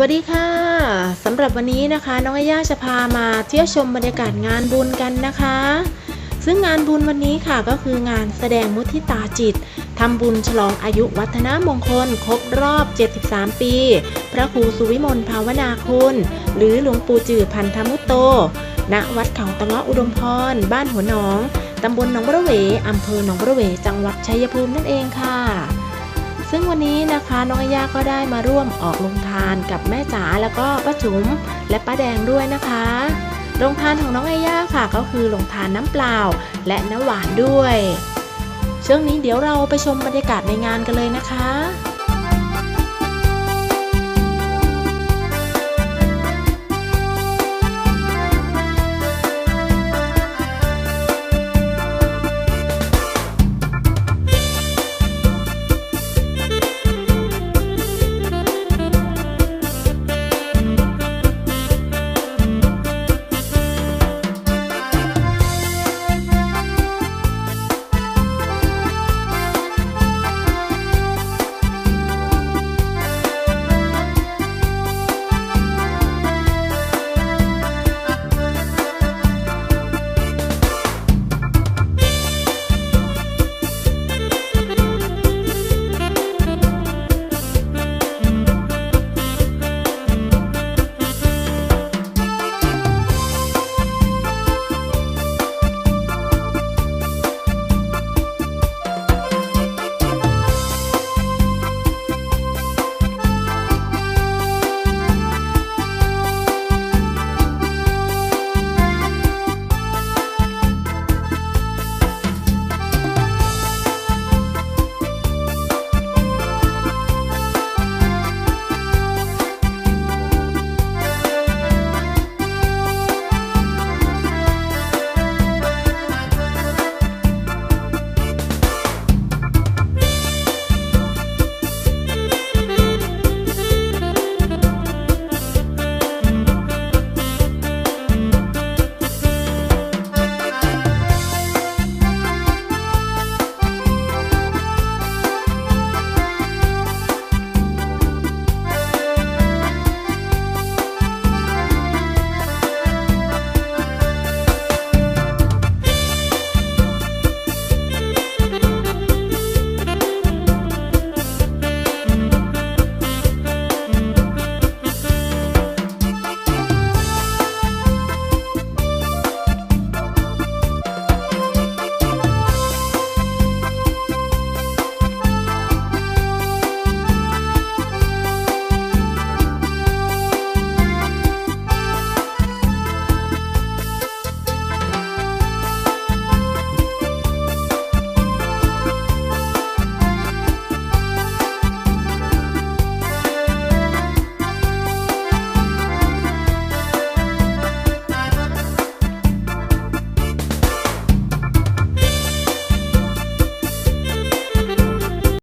วัสดีค่ะสำหรับวันนี้นะคะ น้องอย่าจะพามาเที่ยวชมบรรยากาศงานบุญกันนะคะ ซึ่งงานบุญวันนี้ค่ะก็คืองานแสดงมุทิตาจิตทำบุญฉลองอายุวัฒนมงคล ครบรอบ 73 ปี พระครูสุวิมลภาวนาคุณ หรือหลวงปู่จือพันธมุตโต ณวัดเขาตะเงาะอุดมพร บ้านหัวหนองตำบลหนองบระเวอำเภอหนองบระเวจังหวัดชัยภูมินั่นเองค่ะ ซึ่งวันนี้นะคะน้องอาย่าก็ได้มาร่วมออกลงทานกับแม่จ๋าแล้วก็ป้าจุ๋มและป้าแดงด้วยนะคะลงทานของน้องอาย่าค่ะก็คือลงทานน้ำเปล่า และน้ำหวานด้วย ช่วงนี้เดี๋ยวเราไปชมบรรยากาศในงานกันเลยนะคะ